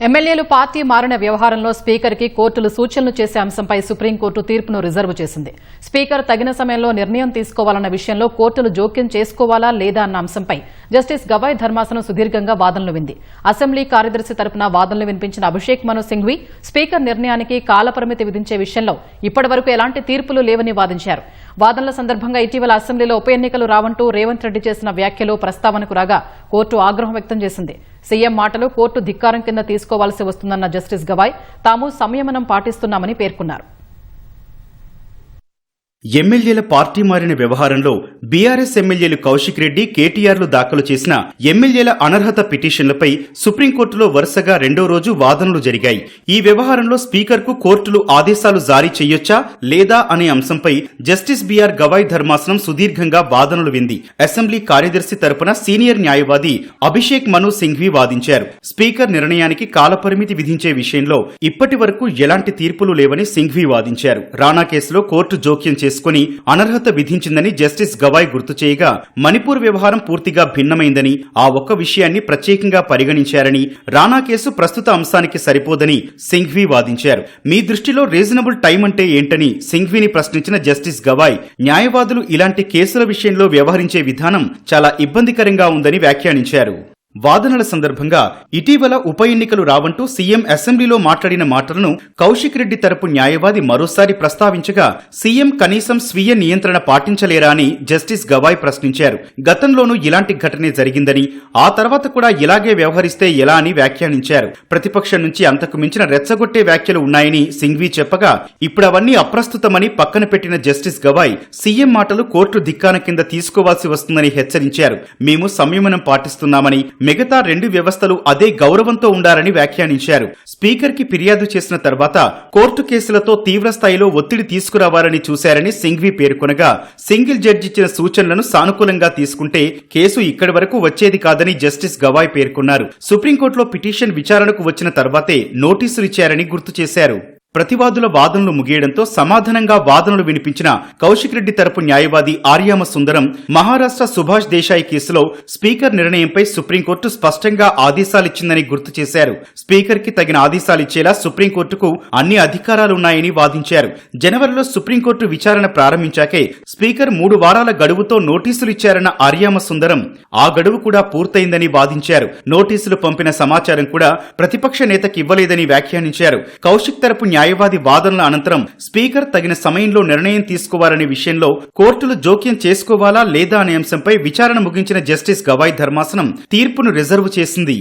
ఎమ్మెల్యేలు పార్టీ మారిన వ్యవహారంలో స్పీకర్కి కోర్టులు సూచనలు చేసే అంశంపై సుప్రీంకోర్టు తీర్పును రిజర్వ్ చేసింది. స్పీకర్ తగిన సమయంలో నిర్ణయం తీసుకోవాలన్న విషయంలో కోర్టులు జోక్యం చేసుకోవాలా లేదా అన్న అంశంపై జస్టిస్ గవాయ్ ధర్మాసనం సుదీర్ఘంగా వాదనలు వింది. అసెంబ్లీ కార్యదర్శి తరపున వాదనలు వినిపించిన అభిషేక్ మను సింఘ్వి స్పీకర్ నిర్ణయానికి కాలపరిమితి విధించే విషయంలో ఇప్పటివరకు ఎలాంటి తీర్పులు లేవని వాదించారు. వాదనల సందర్భంగా ఇటీవల అసెంబ్లీలో ఉప ఎన్నికలు రావంటూ రేవంత్ రెడ్డి చేసిన వ్యాఖ్యలు ప్రస్తావనకు రాగా కోర్టు ఆగ్రహం వ్యక్తం చేసింది. సీఎం మాటలు కోర్టు ధిక్కారం కింద తీసుకోవాల్సి వస్తుందన్న జస్టిస్ గవాయ్ తాము సంయమనం పాటిస్తున్నామని పేర్కొన్నారు. ఎమ్మెల్యేల పార్టీ మారిన వ్యవహారంలో బీఆర్ఎస్ ఎమ్మెల్యేలు కౌశిక్ రెడ్డి కేటీఆర్లు దాఖలు చేసిన ఎమ్మెల్యేల అనర్హత పిటిషన్లపై సుప్రీంకోర్టులో వరుసగా రెండో రోజు వాదనలు జరిగాయి. ఈ వ్యవహారంలో స్పీకర్కు కోర్టులు ఆదేశాలు జారీ చేయొచ్చా లేదా అనే అంశంపై జస్టిస్ బీఆర్ గవాయ్ ధర్మాసనం సుదీర్ఘంగా వాదనలు వింది. అసెంబ్లీ కార్యదర్శి తరపున సీనియర్ న్యాయవాది అభిషేక్ మను సింఘ్వి వాదించారు. స్పీకర్ నిర్ణయానికి కాలపరిమితి విధించే విషయంలో ఇప్పటి వరకు ఎలాంటి తీర్పులు లేవని సింఘ్వి వాదించారు. రాణా కేసులో కోర్టు జోక్యం చేసుకుని అనర్హత విధించిందని జస్టిస్ గవాయ్ గుర్తు చేయగా మణిపూర్ వ్యవహారం పూర్తిగా భిన్నమైందని ఆ ఒక్క విషయాన్ని ప్రత్యేకంగా పరిగణించారని రానా కేసు ప్రస్తుత అంశానికి సరిపోదని సింఘ్వి వాదించారు. మీ దృష్టిలో రీజనబుల్ టైం అంటే ఏంటని సింఘ్విని ప్రశ్నించిన జస్టిస్ గవాయ్ న్యాయవాదులు ఇలాంటి కేసుల విషయంలో వ్యవహరించే విధానం చాలా ఇబ్బందికరంగా ఉందని వ్యాఖ్యానించారు. వాదనల సందర్భంగా ఇటీవల ఉప ఎన్నికలు రావంటూ సీఎం అసెంబ్లీలో మాట్లాడిన మాటలను కౌశిక్ రెడ్డి తరపు న్యాయవాది మరోసారి ప్రస్తావించగా సీఎం కనీసం స్వీయ నియంత్రణ పాటించలేరా అని జస్టిస్ గవాయ్ ప్రశ్నించారు. గతంలోనూ ఇలాంటి ఘటనే జరిగిందని ఆ తర్వాత కూడా ఇలాగే వ్యవహరిస్తే ఎలా అని వ్యాఖ్యానించారు. ప్రతిపక్షం నుంచి అంతకు మించిన రెచ్చగొట్టే వ్యాఖ్యలు ఉన్నాయని సింఘ్వి చెప్పగా ఇప్పుడు అవన్నీ అప్రస్తుతమని పక్కన పెట్టిన జస్టిస్ గవాయ్ సీఎం మాటలు కోర్టు దిక్కాన కింద తీసుకోవాల్సి వస్తుందని హెచ్చరించారు. మేము సంయమనం పాటిస్తున్నామని మిగతా రెండు వ్యవస్థలు అదే గౌరవంతో ఉండాలని వ్యాఖ్యానించారు. స్పీకర్కి ఫిర్యాదు చేసిన తర్వాత కోర్టు కేసులతో తీవ్ర స్థాయిలో ఒత్తిడి తీసుకురావాలని చూశారని సింఘ్వి పేర్కొనగా సింగిల్ జడ్జి ఇచ్చిన సూచనలను సానుకూలంగా తీసుకుంటే కేసు ఇక్కడి వరకు వచ్చేది కాదని జస్టిస్ గవాయ్ పేర్కొన్నారు. సుప్రీంకోర్టులో పిటిషన్ విచారణకు వచ్చిన తర్వాతే నోటీసులు ఇచ్చారని గుర్తు చేశారు. ప్రతివాదుల వాదనలు ముగియడంతో సమాధానంగా వాదనలు వినిపించిన కౌశిక్ రెడ్డి తరపు న్యాయవాది ఆర్యామ సుందరం మహారాష్ట్ర సుభాష్ దేశాయ్ కేసులో స్పీకర్ నిర్ణయంపై సుప్రీంకోర్టు స్పష్టంగా ఆదేశాలిచ్చిందని గుర్తు చేశారు. స్పీకర్కి తగిన ఆదేశాలిచ్చేలా సుప్రీంకోర్టుకు అన్ని అధికారాలున్నాయని వాదించారు. జనవరిలో సుప్రీంకోర్టు విచారణ ప్రారంభించాకే స్పీకర్ మూడు వారాల గడువుతో నోటీసులు ఇచ్చారన్న ఆర్యామ సుందరం ఆ గడువు కూడా పూర్తయిందని వాదించారు. నోటీసులు పంపిన సమాచారం కూడా ప్రతిపక్ష నేతకి ఇవ్వలేదని వ్యాఖ్యానించారు. కౌశిక్ తరపు న్యాయవాది వాదనల అనంతరం స్పీకర్ తగిన సమయంలో నిర్ణయం తీసుకోవాలనే విషయంలో కోర్టులు జోక్యం చేసుకోవాలా లేదా అనే అంశంపై విచారణ ముగించిన జస్టిస్ గవాయ్ ధర్మాసనం తీర్పును రిజర్వ్ చేసింది.